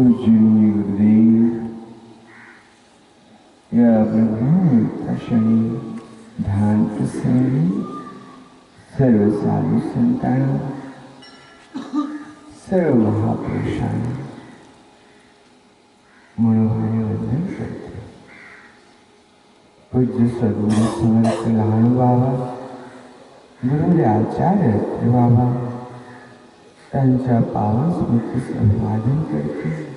पूजनीय गुरुदेव या ब्रह्ममुहूर्ता क्षणी ध्यान प्रसंगी सर्व साधू संतांना सर्व महापुरुषांना मनोभावे वंदन करते पूज्य सद्गुरू समर्थ लहान बाबा गुरुले आचार्य बाबा त्यांच्या पावनस्मृतीस अभिवादन करते.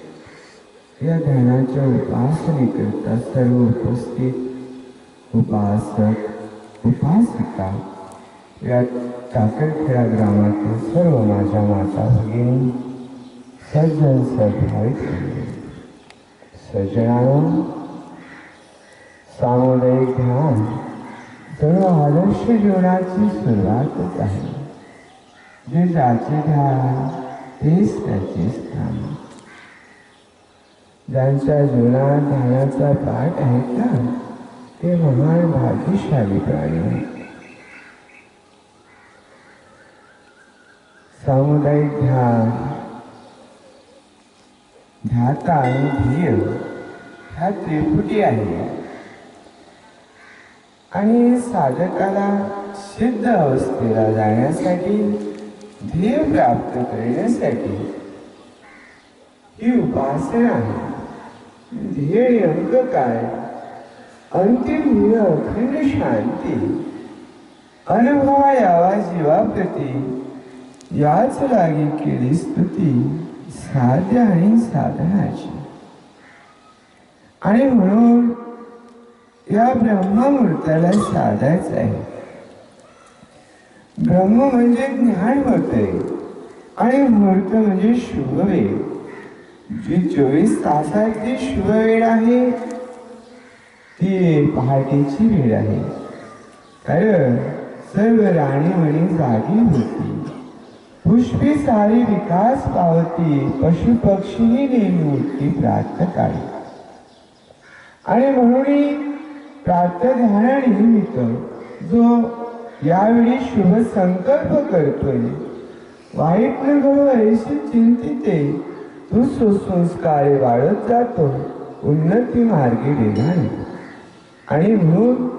या ध्यानाच्या उपासनेकरता सर्व उपस्थित उपासक उपासिका या टाकरखेडा ग्रामातील सर्व माझ्या माता भगिनी सज्जन सद्भाविक सज्जनानं सामुदायिक ध्यान सर्व आदर्श जीवनाची सुरुवातच आहे. जे ज्याचे ध्यान तेच त्याचे स्थान ज्यांच्या जीवनात ध्यानाचा पाठ आहे का ते महान भाग्यशाली प्राणी आहेत. सामुदायिक ध्यान ध्याता आणि ध्येय ह्या त्रिपुटी आहे आणि साधकाला सिद्ध अवस्थेला जाण्यासाठी ध्येय प्राप्त करण्यासाठी ही उपासना आहे. ध्येय अंग काय? अंतिम ध्येय अखंड शांती. अनुभवा यावा जीवाप्रती. याच लागी केली स्तुती. साध्य आणि साधनाची. आणि म्हणून या ब्रह्ममूर्ताला साधायचं आहे. ब्रह्म म्हणजे ज्ञान होते. आणि मुहूर्त म्हणजे शुभवेळ जी चोवीस तासाची शुभवेळ आहे ती पहाटेची वेळ आहे. कारण सर्व राणीमणी जागी होती. पुष्पी सारी विकास पावती पशु पक्षीही नेहमी उठती प्रात काळी. आणि म्हणून प्रात ध्यानानिमित्त जो यावेळी शुभ संकल्प करतोय. वाईट न घडू चिंतिते. तू सुसंस्कार वाढत जातो. उन्नती मार्गी वेगाने. आणि म्हणून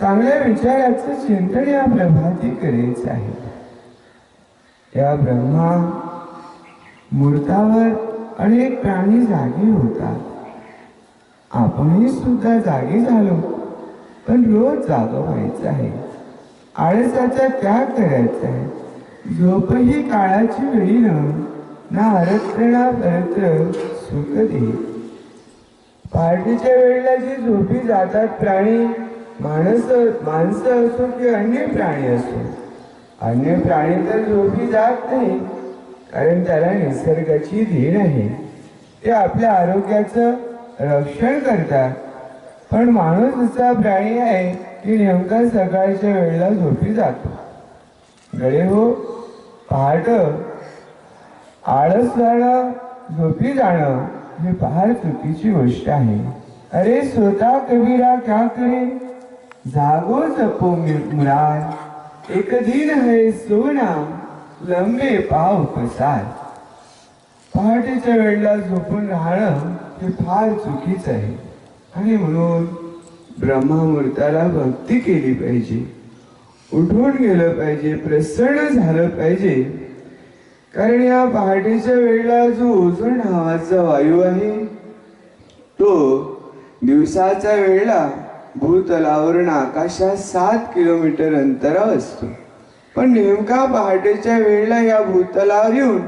चांगल्या विचाराचं चिंतन या प्रभाती करायचं आहे. या ब्रह्मा मूर्तावर अनेक प्राणी जागी होतात. आपणही सुद्धा जागी झालो. पण रोज जागा व्हायचं आहे. आळसाचा त्याग करायचा आहे. झोपही काळाची वेळी ना अरत्रणा परत सुख दे. पार्टीच्या वेळेला जी झोपी जातात प्राणी माणस माणसं असो की अन्य प्राणी असो. अन्य प्राणी तर झोपी जात नाही कारण त्याला निसर्गाची धीर आहे. ते आपल्या आरोग्याचं रक्षण करतात. पण माणूस असा प्राणी आहे की नेमका सकाळच्या वेळेला झोपी जातो. गळे हो पहाट. आळस जाणं झोपी जाणं ही फार चुकीची गोष्ट आहे. अरे स्वतः कबीरा क्या करे? जागो जपो मि- मुरार एक दिन है सोना लंबे पाव पसार. पहाटेच्या वेळेला झोपून राहणं हे फार चुकीचं आहे. आणि म्हणून ब्रह्मामूर्ताला भक्ती केली पाहिजे. उठून गेलं पाहिजे प्रसन्न झालं पाहिजे. कारण या पहाटेच्या वेळेला जो ओझोन नावाचा वायू आहे तो दिवसाच्या वेळेला भूतलावरून आकाशात सात किलोमीटर अंतरावर असतो. पण नेमका पहाटेच्या वेळेला या भूतलावर येऊन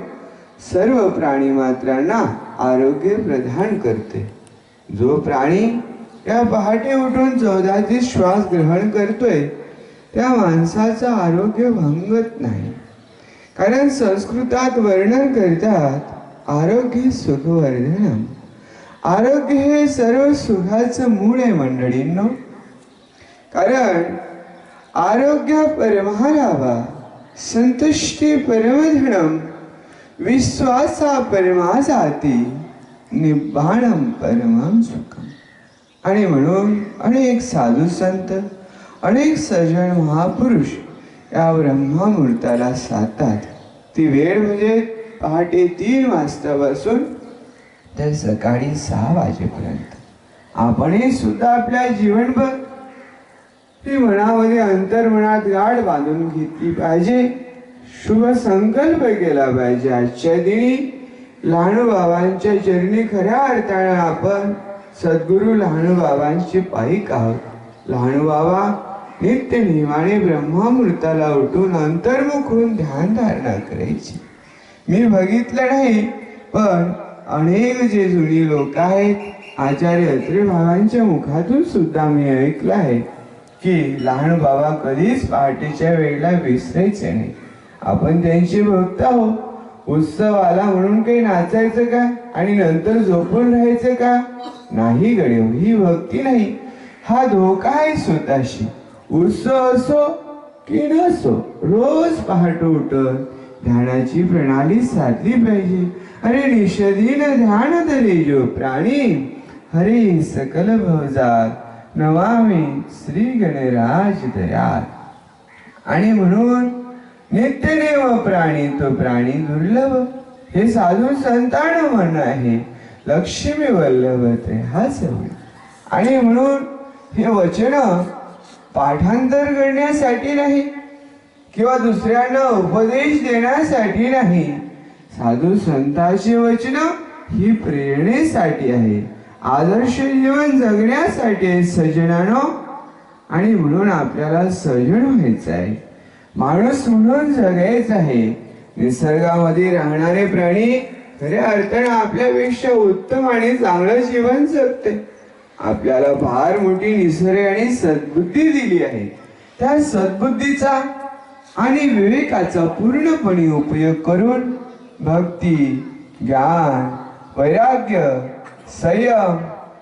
सर्व प्राणी मात्रांना आरोग्य प्रदान करते. जो प्राणी या पहाटे उठून चौदाची श्वास ग्रहण करतोय त्या माणसाचं आरोग्य भंगत नाही. कारण संस्कृतात वर्णन करतात आरोग्य सुखवर्धनम. आरोग्य हे सर्व सुखाचं मूळ आहे मंडळींनो. कारण आरोग्य परमारावा संतुष्टी परमधनम विश्वासा परमा जाती निबाणम परमम सुखम. आणि म्हणून अनेक साधू संत अनेक सज्जन महापुरुष या ब्रह्मामूर्ताला साधतात. ती वेळ म्हणजे पहाटे तीन वाजतापासून तर सकाळी सहा वाजेपर्यंत. आपणही सुद्धा आपल्या जीवनभर ती मनामध्ये अंतर्मनात गाठ बांधून घेतली पाहिजे. शुभ संकल्प केला पाहिजे. आजच्या दिनी लहानू बाबांच्या चरणी खऱ्या अर्थानं आपण सद्गुरू लहानू बाबांचे पाईक आहोत लहानू बाबा नित्य नियमाने ब्रह्मामृताला उठून अंतर्मुख होऊन ध्यान धारणा करायची. मी बघितलं नाही पण अनेक जे जुनी लोक आहेत. आचार्य अत्रे बाबांच्या मुखातून सुद्धा मी ऐकलं आहे की लहान बाबा कधीच पहाटेच्या वेळेला विसरायचे नाही. आपण त्यांचे भक्त आहोत. उत्सव आला म्हणून काही नाचायचं का? आणि नंतर झोपून राहायचं का? नाही गडे ही भक्ती नाही. हा धोका आहे स्वतःशी. उत्सव असो की नसो रोज पहाटे उठून ध्यानाची प्रणाली साधली पाहिजे. अरे निषधीन ध्यान धरे जो प्राणी हरे सकल भवजार नवामी श्री गणराज दयाल आणि म्हणून नित्यदेव प्राणी तो प्राणी दुर्लभ. हे साधू संतान म्हण आहे लक्ष्मी वल्लभ ते हा आणि म्हणून हे वचन पाठांतर करण्यासाठी नाही किंवा दुसऱ्यांना उपदेश देण्यासाठी नाही. साधू संताची वचन ही प्रेरणेसाठी आहे आदर्श जीवन जगण्यासाठी आहे सजनानो आणि म्हणून आपल्याला सजन व्हायचं आहे. माणूस म्हणून जगायचं आहे. निसर्गामध्ये राहणारे प्राणी खऱ्या अर्थानं आपल्यापेक्षा उत्तम आणि चांगलं जीवन जगते. आपल्याला फार मोठी निसर्ग आणि सद्बुद्धी दिली आहे. त्या सद्बुद्धीचा आणि विवेकाचा पूर्णपणे उपयोग करून भक्ती ज्ञान वैराग्य संयम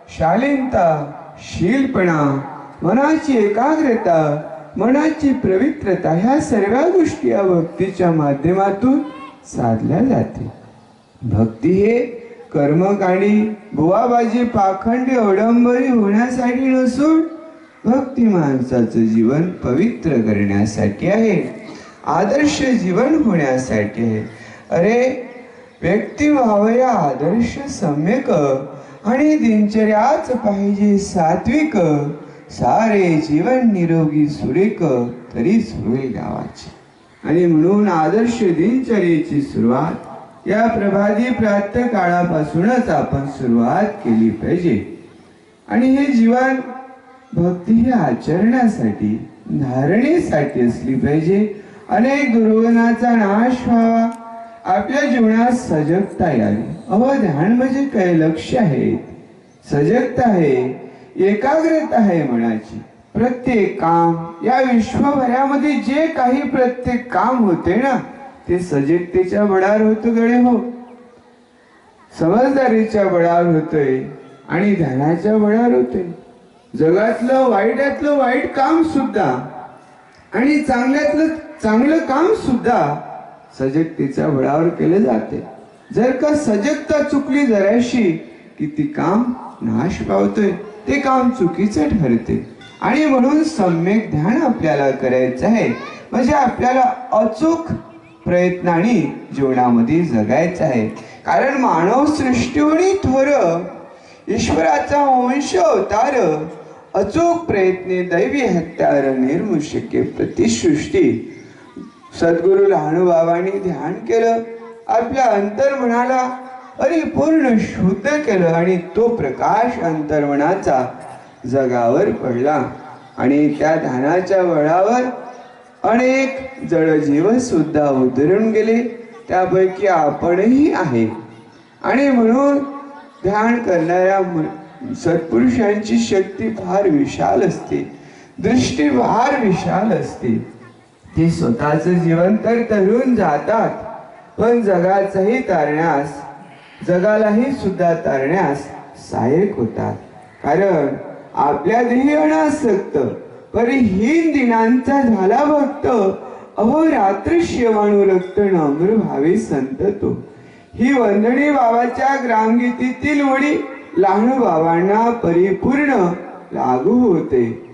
शालीनता शीलपणा मनाची एकाग्रता मनाची पवित्रता ह्या सर्व गोष्टी या भक्तीच्या माध्यमातून साधल्या जाते. भक्ती हे कर्मकांडी बुवाबाजी पाखंडी अवडंबरी होण्यासाठी नसून भक्ती माणसाचं जीवन पवित्र करण्यासाठी आहे. आदर्श जीवन होण्यासाठी आहे. अरे व्यक्ती व्हावया आदर्श सम्यक आणि दिनचर्याच पाहिजे सात्विक सारे जीवन निरोगी सुरेख तरीच होईल गावाची. आणि म्हणून आदर्श दिनचर्येची सुरुवात या प्रभादी प्रात काळापासूनच आपण सुरुवात केली पाहिजे. आणि हे जीवन भक्ती ही आचरणासाठी धारणेसाठी असली पाहिजे. अनेक दुर्गुणाचा नाश व्हावा आपल्या जीवनात सजगता यावी. अहो ध्यान म्हणजे काय? लक्ष आहे. सजगता आहे. एकाग्रता आहे मनाची प्रत्येक काम या विश्वभरामध्ये जे काही प्रत्येक काम होते ना ते सजगतेच्या बळावर होत गळे हो. समजदारीच्या बळावर होतंय आणि ध्यानाच्या बळावर होतंय. जगातलं वाईटातलं वाईट काम सुद्धा आणि चांगल्यातलं चांगलं काम सुद्धा सजगतेच्या बळावर केले जाते जर का सजगता चुकली जराशी की ती काम नाश पावतोय. ते काम चुकीचं ठरते. आणि म्हणून सम्यक ध्यान आपल्याला करायचं आहे. म्हणजे आपल्याला अचूक प्रयत्नाने जीवनामध्ये जगायचं आहे. कारण मानव सृष्टीवरी थोर ईश्वराचा वंश अवतार अचूक प्रयत्ने दैवी हत्यार निर्मुशके प्रतिसृष्टी. सद्गुरु लहानुबाबांनी ध्यान केलं. आपल्या अंतर्मनाला परिपूर्ण शुद्ध केलं आणि तो प्रकाश अंतर्मनाचा जगावर पडला. आणि त्या ध्यानाच्या बळावर अनेक जडजीव सुद्धा उतरून गेले. त्यापैकी आपणही आहे. आणि म्हणून ध्यान करणाऱ्या सत्पुरुषांची शक्ती फार विशाल असते. दृष्टी फार विशाल असते. ते स्वतःचं जीवन तर तरून जातात पण जगाचंही तारण्यास जगालाही सुद्धा तारण्यास सहाय्यक होतात. कारण आपल्या देही अनासक्त परिहीन दिनांचा झाला भक्त अहो रात्र शिवाणू रक्त नम्र भावे संत तो. ही वंदणी बाबाच्या ग्रामगीतीतील वडी लहान बाबांना परिपूर्ण लागू होते.